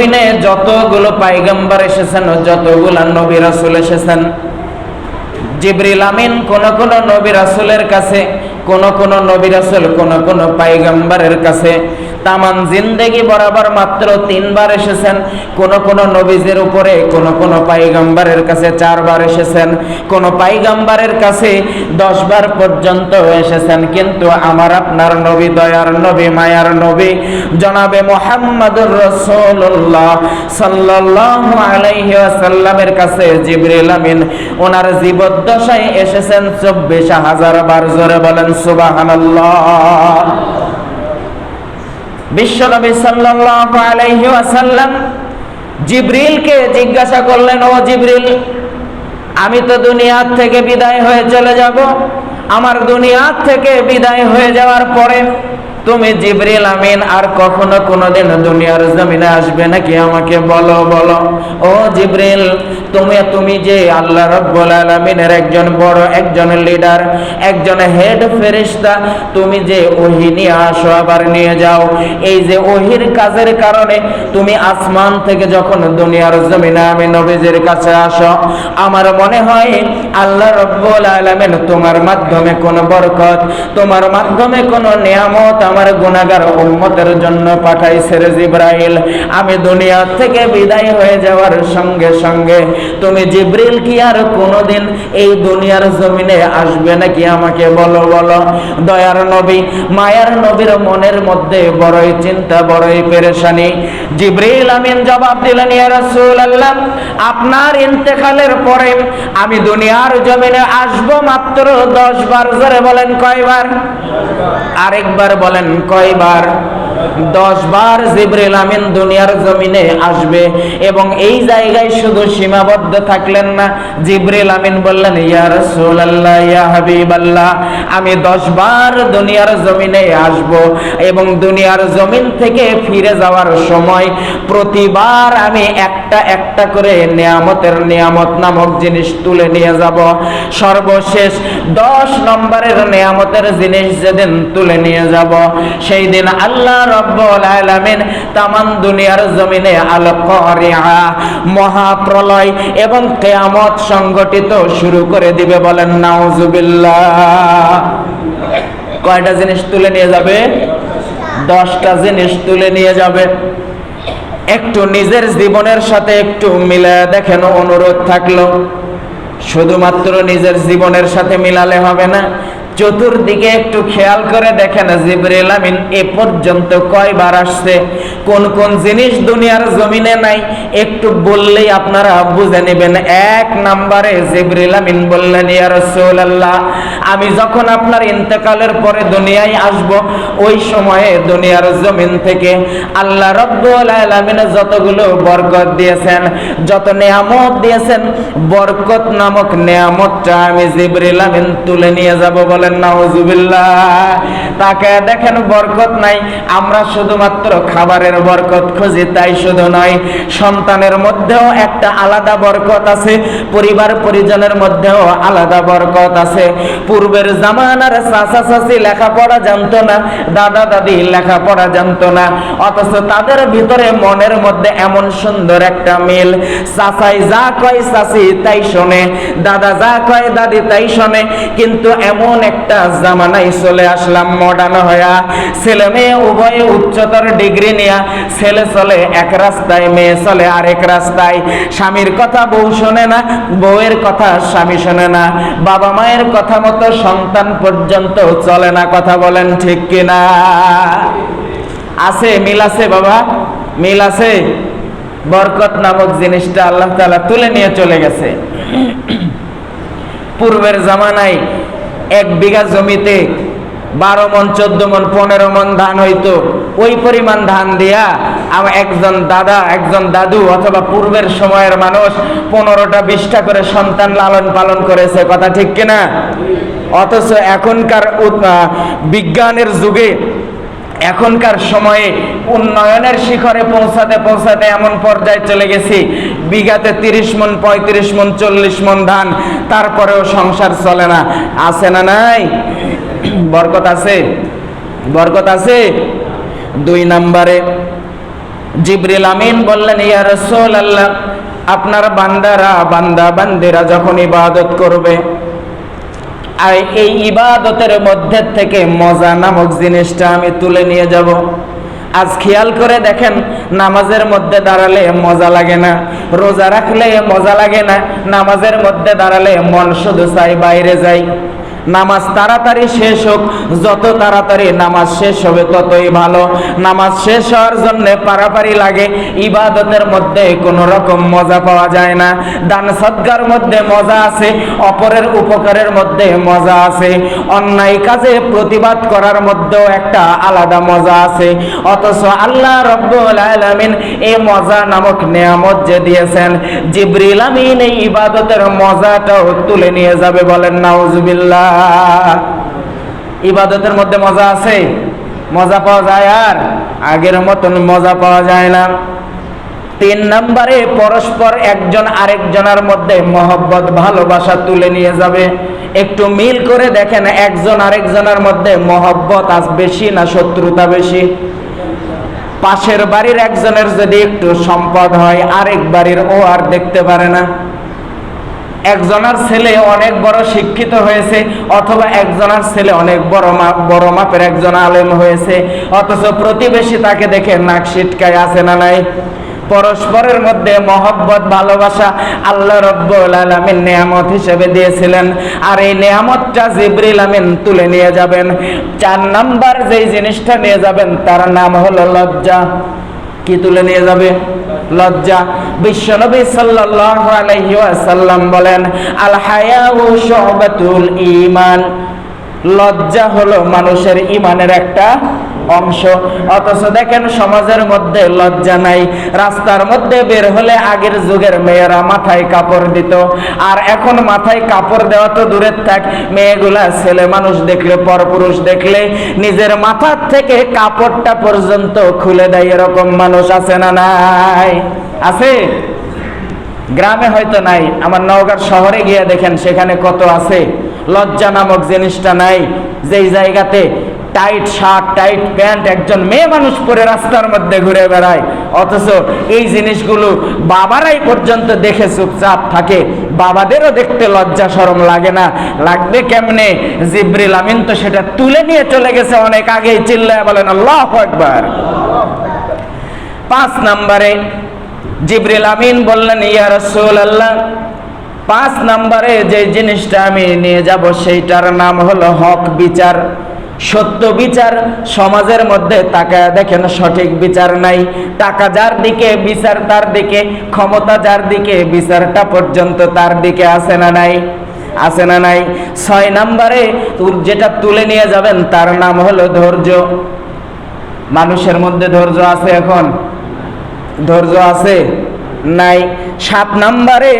জমিনে যতগুলো পাইগাম্বার এসেছেন যতগুলো নবী রাসুল এসেছেন, জিবরিল আমিন কোন কোন নবী রাসুলের কাছে, কোন কোন নবী রাসুল কোন কোন পাইগাম্বারের কাছে তামান জিন্দেগি বরাবর মাত্র তিনবার এসেছেন। কোন কোন নবীজের উপরে, কোন কোন পাইগাম্বারের কাছে চারবার এসেছেন। কোন পাইগাম্বারের কাছে দশবার পর্যন্ত এসেছেন। কিন্তু আমার আপনার নবী দয়ার নবী, মায়ার নবী, জনাবে মোহাম্মদুর রসুল্লাহ সাল্লাল্লাহু আলাইহি ওয়াসাল্লামের কাছে জিবরিল আমিন, ওনার জীবদ্দশায় এসেছেন চব্বিশ হাজার বার। জোরে বলেন সুবহানাল্লাহ। বিশ্বনবী সাল্লাল্লাহু আলাইহি ওয়াসাল্লাম জিব্রিলকে জিজ্ঞাসা করলেন, ও জিব্রিল, আমি তো দুনিয়ার থেকে বিদায় হয়ে চলে যাব। আমার দুনিয়ার থেকে বিদায় হয়ে যাওয়ার পরে তুমি জিবরিল আমিন, আর কখনো কোনোদিন দুনিয়ার জমিনে আসবে নাকি আমাকে বলো বলো। ও জিবরিল, তুমি তুমি যে আল্লাহ রাব্বুল আলামিনের একজন বড়, একজন লিডার, একজন হেড ফেরেশতা, তুমি যে ওহি নিয়ে আসো আবার নিয়ে যাও। এই যে ওহির কাজের কারণে তুমি আসমান থেকে যখন দুনিয়ার জমিনে আমি নবীজির কাছে আসো, আমার মনে হয় আল্লাহ রব্বুল আলামিন তোমার মাধ্যমে কোন বরকত, তোমার মাধ্যমে কোন নিয়ামত আমার গুণাগার উম্মতের জন্য পাঠাই সেরেজ ইব্রাহিল আমি দুনিয়া থেকে বিদায় হয়ে যাওয়ার সঙ্গে সঙ্গে তুমি জিব্রিল কি আর কোনোদিন এই দুনিয়ার জমিনে আসবে নাকি আমাকে বলো বলো। দয়ার নবী, মায়ার নবীর মনের মধ্যে বড়ই চিন্তা, বড়ই পেরেশানি। জিব্রিল আমিন জবাব দিলেন, ইয়া রাসূলুল্লাহ, আপনার ইন্তেকালের পরে আমি দুনিয়ার জমিনে আসব মাত্র 10 বার। জোরে বলেন, কয়বার? আরেকবার বলেন, কয়বার? দশ বার জিব্রিল আমিন দুনিয়ার জমিনে আসবে এবং এই জায়গায় শুধু সীমাবদ্ধ থাকলেন না, জিব্রিল আমিন বললেন, ইয়া রাসূলুল্লাহ, ইয়া হাবিবাল্লাহ, আমি দশ বার দুনিয়ার জমিনে আসব এবং দুনিয়ার জমিন থেকে ফিরে যাওয়ার সময় প্রতিবার আমি একটা একটা করে নিয়ামতের নিয়ামত নামক জিনিস তুলে নিয়ে যাব। সর্বশেষ দশ নম্বরের নিয়ামতের জিনিস যেদিন তুলে নিয়ে যাব, সেই দিন আল্লাহ রব্বুল আলামিন তামান দুনিয়ার জমিনে আল মহাপ্রলয় এবং সংগঠিত শুরু করে দিবে বলেন নাউজুবিল্লাহ কয়টা জিনিস তুলে নিয়ে যাবে? দশটা জিনিস তুলে নিয়ে যাবে। একটু নিজের জীবনের সাথে একটু মিলে দেখেন অনুরোধ থাকল। শুধুমাত্র নিজের জীবনের সাথে মিলালে হবে না চতুর্দিকে একটু খেয়াল করে দেখেন জিবরিল আমিন এ পর্যন্ত কয়বার আসছে। কোন কোন জিনিস দুনিয়ার জমিনে নাই, একটু বললেই আপনারা বুঝে নেবেন। এক নম্বরে জিবরিল আমিন বললেন, ইয়া রাসূলুল্লাহ, আমি যখন আপনার ইন্তেকালের পরে দুনিয়ায় আসব, ওই সময়ে দুনিয়ার জমিন থেকে আল্লাহ রব্বুল আলামিন যতগুলো বরকত দিয়েছেন, যত নিয়ামত দিয়েছেন, বরকত নামক নিয়ামতটা আমি জিবরিল আমিন তুলে নিয়ে যাব বলেন নাউজুবিল্লাহ, তাকে দেখেন বরকত নাই। আমরা শুধুমাত্র খাবারের বরকত খুঁজি, তাই শুধু নয়, সন্তানের মধ্যেও একটা আলাদা বরকত আছে, পরিবার পরিজনের মধ্যেও আলাদা বরকত আছে। পূর্বের জামানার চাচা চাচি লেখাপড়া জানতো না, দাদা দাদি লেখাপড়া জানতো না, অথচ তাদের ভিতরে মনের মধ্যে এমন সুন্দর একটা মিল। চাচাই যা কয় চাচি তাই শোনে, দাদা যা কয় দাদি তাই শোনে, কিন্তু এমন একটা জামানায় চলে আসলাম মডার্ন হয়া ছেলে মেয়ে উভয়ে উচ্চতর ডিগ্রি নিয়া। ছেলে চলে এক রাস্তায়, মেয়ে চলে আরেক রাস্তায়। স্বামীর কথা বউ শোনে না, বউয়ের কথা স্বামী শোনে না। বাবা মায়ের কথা মতো সন্তান পর্যন্ত চলে না, কথা বলেন ঠিক কিনা? আছে, মিল আছে বাবা, মিল আছে। বরকত নামক জিনিসটা আল্লাহ তাআলা তুলে নিয়ে চলে গেছে। পূর্বের জামানায় এক বিঘা জমিতে বারো মন, চোদ্দ মন, পনেরো মন ধান হইতো। ওই পরিমাণ ধান দিয়া আমার একজন দাদা, একজন দাদু অথবা পূর্বের সময়ের মানুষ পনেরোটা, বিশটা করে সন্তান লালন পালন করেছে, কথা ঠিক কিনা? অথচ এখনকার বিজ্ঞানের যুগে এখনকার সময়ে উন্নয়নের শিখরে পৌঁছাতে পৌঁছাতে এমন পর্যায়ে চলে গেছি। বিঘাতে তিরিশ মন, পঁয়ত্রিশ মন, চল্লিশ মন ধান, তারপরেও সংসার চলে না। আছে না নাই? বরকত আছে? বরকত আছে? দুই নম্বরে জিবরিল আমিন বললেন, ইয়া রসুল আল্লাহ আপনার বান্দারা বান্দা বান্দিরা যখন ইবাদত করবে আর এই ইবাদতের মধ্যে থেকে মজা নামক জিনিসটা আমি তুলে নিয়ে যাব। আজ খেয়াল করে দেখেন, নামাজের মধ্যে দাঁড়ালে মজা লাগে না, রোজা রাখলে মজা লাগে না, নামাজের মধ্যে দাঁড়ালে মন শুধু চাই বাইরে যাই। নামাজ তাড়াতাড়ি শেষ হোক, যত তাড়াতাড়ি নামাজ শেষ হবে ততই ভালো। নামাজ শেষ হওয়ার জন্য পারাপারি লাগে, ইবাদতের মধ্যে কোনো রকম মজা পাওয়া যায় না। দান সৎকার মধ্যে মজা আছে, অপরের উপকারের মধ্যে মজা আছে। অন্যায় কাজে প্রতিবাদ করার মধ্যেও একটা আলাদা মজা আছে। অথচ আল্লাহ রব্বুল আলামিন এই মজা নামক নিয়ামত যে দিয়েছেন, জিবরিল আমিন এই ইবাদতের মজাটাও তুলে নিয়ে যাবে বলেন, নাউজুবিল্লাহ। ইবাদতের মধ্যে মজা আছে? মজা পাওয়া যায় আর? আগের মতন মজা পাওয়া যায় না। তিন নম্বরে, পরস্পর একজন আরেকজনের মধ্যে মহব্বত, ভালোবাসা তুলে নিয়ে যাবে। একটু মিল করে দেখেন, একজন আরেকজনের মধ্যে মহব্বত আজ বেশি না শত্রুতা বেশি? পাশের বাড়ির একজনের যদি একটু সম্পদ হয়, আরেক বাড়ির ও আর দেখতে পারে না। একজনের ছেলে অনেক বড় শিক্ষিত হয়েছে, অথবা একজনের ছেলে অনেক বড় বড় মাপের একজন আলেম হয়েছে, অথচ প্রতিবেশী তাকে দেখে নাক সিটকায় আছে না নাই? পরস্পরের মধ্যে মহব্বত, ভালোবাসা আল্লাহ রব্বুল আলামিন নিয়ামত হিসেবে দিয়েছিলেন। আর এই নিয়ামতটা জিবরিল আমিন তুলে নিয়ে যাবেন। চার নাম্বার যেই জিনিসটা নিয়ে যাবেন, তার নাম হলো লজ্জা। কি তুলে নিয়ে যাবে? লজ্জা। বিশ্বনবী সাল্লাল্লাহু আলাইহি ওয়াসাল্লাম বলেন আল হায়াউ শুবাতুল ঈমান। লজ্জা হলো মানুষের ইমানের একটা অংশ। অথচ দেখেন সমাজের মধ্যে লজ্জা নাই। রাস্তার মধ্যে বের হলে আগের যুগের মেয়েরা মাথায় কাপড় দিত। আর এখন মাথায় কাপড় দেওয়া তো দূরের থাক। মেয়েগুলা ছেলে মানুষ দেখলে, পরপুরুষ দেখলে নিজের মাথার থেকে কাপড়টা পর্যন্ত খুলে দেয়। এরকম মানুষ আছে না নাই? আছে? গ্রামে হয়তো নাই। আমার নওগাঁ শহরে গিয়ে দেখেন সেখানে কত আছে। লজ্জা নামক জিনিসটা নাই। যেই জায়গাতে টাইট শার্ট, টাইট প্যান্ট একজন মেয়ে মানুষ পরে রাস্তার মধ্যে ঘুরে বেড়ায়। অথচ এই জিনিসগুলো বাবারাই পর্যন্ত দেখে চুপচাপ থাকে। বাবাদেরও দেখতে লজ্জা সরম লাগে না। লাগবে কেমনে? জিব্রিল আমিন তো সেটা তুলে নিয়ে চলে গেছে অনেক আগেই। চিল্লায় বলেন, আল্লাহ একবার পাঁচ নম্বরে জিবরিল আমিন বললেন, ইয়া রাসূল আল্লাহ পাঁচ নম্বরে যে জিনিসটা আমি নিয়ে যাব সেইটার নাম হলো হক বিচার। সত্য বিচার সমাজের মধ্যে তাকায় দেখেন সঠিক বিচার নাই। টাকা যার দিকে, বিচার তার দিকে, ক্ষমতা যার দিকে, বিচারটা পর্যন্ত তার দিকে আসে না নাই? আছে না নাই? ছয় নম্বরে যেটা তুলে নিয়ে যাবেন তার নাম হলো ধৈর্য। মানুষের মধ্যে ধৈর্য আছে এখন? ধৈর্য আছে? নাই। সাত নাম্বারে,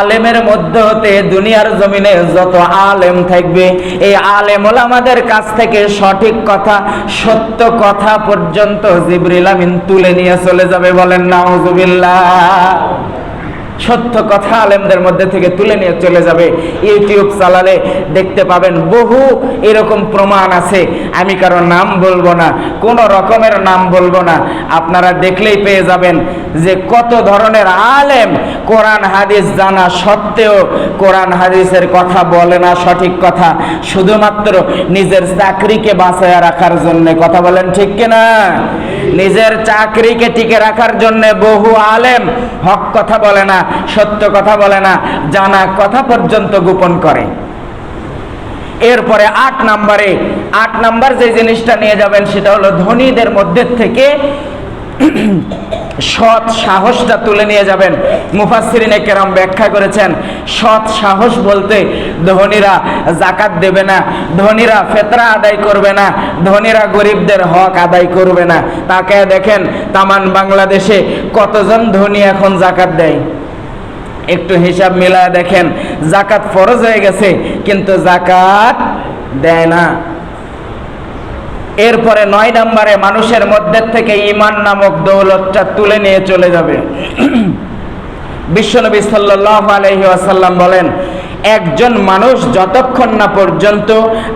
আলেমের মধ্যে হতে দুনিয়ার জমিনে যত আলেম থাকবে, এই আলেম আমাদের কাছ থেকে সঠিক কথা, সত্য কথা পর্যন্ত জিবরিল আমিন তুলে নিয়ে চলে যাবে বলেন, নাউজুবিল্লাহ। সত্য কথা আলেমদের মধ্যে থেকে তুলে নিয়ে চলে যাবে। ইউটিউব চালালে দেখতে পাবেন বহু এরকম প্রমাণ আছে। আমি কারও নাম বলব না, কোনো রকমের নাম বলব না। আপনারা দেখলেই পেয়ে যাবেন যে কত ধরনের আলেম কোরআন, হাদিস জানা সত্ত্বেও কোরআন, হাদিসের কথা বলে না সঠিক কথা। শুধুমাত্র নিজের চাকরিকে বাঁচায় রাখার জন্য। কথা বলেন ঠিক কিনা? নিজের চাকরিকে টিকে রাখার জন্য বহু আলেম হক কথা বলে না। সত্য কথা বলে না, জানা কথা পর্যন্ত গোপন করে। এরপরে আট নম্বরে, আট নাম্বার যে জিনিসটা নিয়ে যাবেন সেটা হলো ধনীদের মধ্যে থেকে সৎ সাহসটা তুলে নিয়ে যাবেন। মুফাসসিরিনে কেরাম ব্যাখ্যা করেছেন, সৎ সাহস বলতে ধনীরা জাকাত দেবে না, ধনীরা ফেতরা আদায় করবে না, ধনীরা গরিবদের হক আদায় করবে না। তাকে দেখেন, তামান বাংলাদেশে কতজন ধনী এখন জাকাত দেয়? একটু হিসাব মিলায় দেখেন, জাকাত ফরজ হয়ে গেছে, কিন্তু জাকাত দেয় না এরপরে নয় নম্বরে মানুষের মধ্যে থেকে ইমান নামক দৌলতটা তুলে নিয়ে চলে যাবে বিশ্বনবী সাল্লাহ আসাল্লাম বলেন, একজন মানুষ যতক্ষণ না পর্যন্ত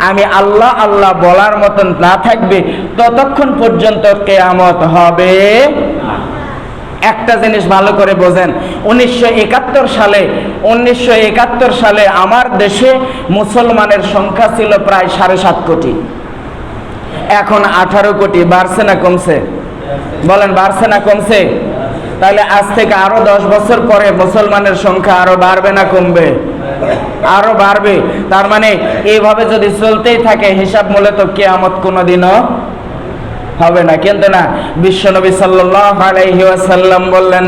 আমি আল্লাহ আল্লাহ বলার মতন না থাকবে, ততক্ষণ পর্যন্ত কেয়ামত হবে। একটা জিনিস ভালো করে বোঝেন, উনিশশো একাত্তর সালে, উনিশশো একাত্তর সালে আমার দেশে মুসলমানের সংখ্যা ছিল প্রায় সাড়ে সাত কোটি। এখন আঠারো কোটি, বাড়ছে না কমছে? বলেন, বাড়ছে না কমছে? তাহলে আজ থেকে আরও দশ বছর পরে মুসলমানের সংখ্যা আরও বাড়বে না কমবে? আরও বাড়বে। তার মানে এইভাবে যদি চলতেই থাকে, হিসাব মূলত কেয়ামত কোনোদিনও হবে না। কিন্তু না বিশ্বনবী সাল্লাহ আলাইহি ওয়াসাল্লাম বললেন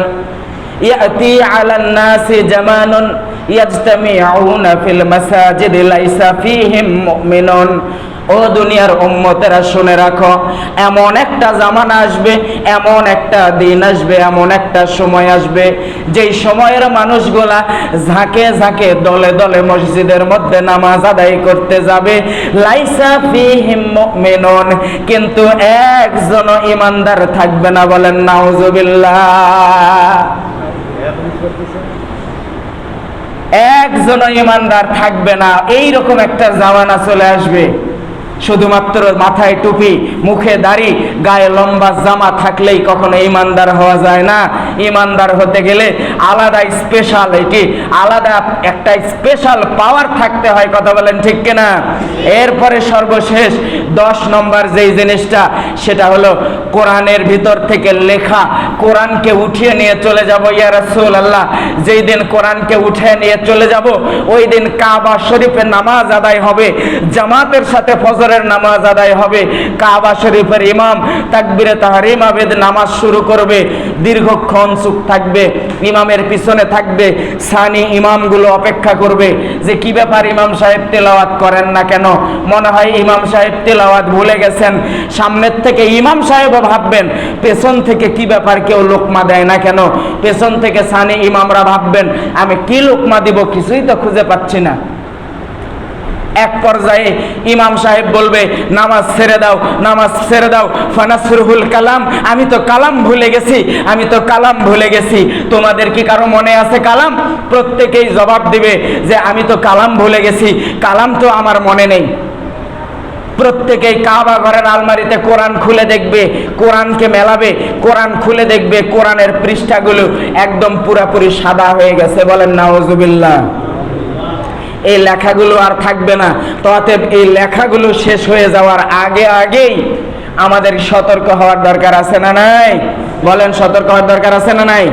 ইয়াতি আলান নাসি জামানুন ইয়াজতামিউনা ফিল মাসাজিদি লাইসা ফীহিম মুমিনুন। ও দুনিয়ার উম্মতেরা, শুনে রাখো, এমন একটা জামানা আসবে, এমন একটা দিন আসবে, এমন একটা সময় আসবে, যেই সময়ের মানুষগুলা ঝাঁকে ঝাঁকে দলে দলে মসজিদের মধ্যে নামাজ আদায় করতে যাবে। লাইসা ফিহিম মুমিনুন, কিন্তু একজন ইমানদার থাকবে না বলেন, নাউজুবিল্লাহ। একজন ইমানদার থাকবে না। এই রকম একটা জামানা চলে আসবে। শুধুমাত্র মাথায় টুপি, মুখে দাড়ি, গায়ে লম্বা জামা থাকলেই কখনো ইমানদার হওয়া যায় না। ইমানদার হতে গেলে আলাদা স্পেশাল এটি আলাদা একটা স্পেশাল পাওয়ার থাকতে হয়, কথা বলেন ঠিক কিনা? এরপরে সর্বশেষ দশ নম্বর যেই জিনিসটা, সেটা হলো কোরআনের ভিতর থেকে লেখা, কোরআনকে উঠিয়ে নিয়ে চলে যাব, ইয়া রাসূল আল্লাহ যেই দিন কোরআনকে উঠিয়ে নিয়ে চলে যাব, ওই দিন কাবা শরীফে নামাজ আদায় হবে, জামাতের সাথে ফজরের নামাজ আদায় হবে। কাবা শরীফের ইমাম তাকবিরে তাহারিম আবেদ নামাজ শুরু করবে। দীর্ঘক্ষণ চুপ থাকবে, ইমামের পিছনে থাকবে, সানি ইমামগুলো অপেক্ষা করবে যে কি ব্যাপার ইমাম সাহেব তেলাওয়াত করেন না কেন? মনে হয় ইমাম সাহেব তেলাওয়াত ভুলে গেছেন। সামনের থেকে ইমাম সাহেবও ভাববেন, পেছন থেকে কি ব্যাপার কেউ লোকমা দেয় না কেন? পেছন থেকে সানি ইমামরা ভাববেন, আমি কি লোকমা দিব কিছুই তো খুঁজে পাচ্ছি না। এক পর্যায়ে ইমাম সাহেব বলবে, নামাজ ছেড়ে দাও, নামাজ ছেড়ে দাও, ফানাসুরহুল কালাম, আমি তো কালাম ভুলে গেছি, আমি তো কালাম ভুলে গেছি। তোমাদের কি কারও মনে আছে কালাম? প্রত্যেকেই জবাব দিবে যে, আমি তো কালাম ভুলে গেছি, কালাম তো আমার মনে নেই। প্রত্যেকেই কাবা ঘরের আলমারিতে কোরআন খুলে দেখবে, কোরআনকে মেলাবে, কোরআন খুলে দেখবে, কোরআনের পৃষ্ঠাগুলো একদম পুরাপুরি সাদা হয়ে গেছে। বলেন নাওজুবিল্লাহ এই লেখাগুলো আর থাকবে না। তো অতএব এই লেখাগুলো শেষ হয়ে যাওয়ার আগে আগেই আমাদের সতর্ক হওয়ার দরকার আছে না নাই? বলেন, সতর্ক হওয়ার দরকার আছে না নাই?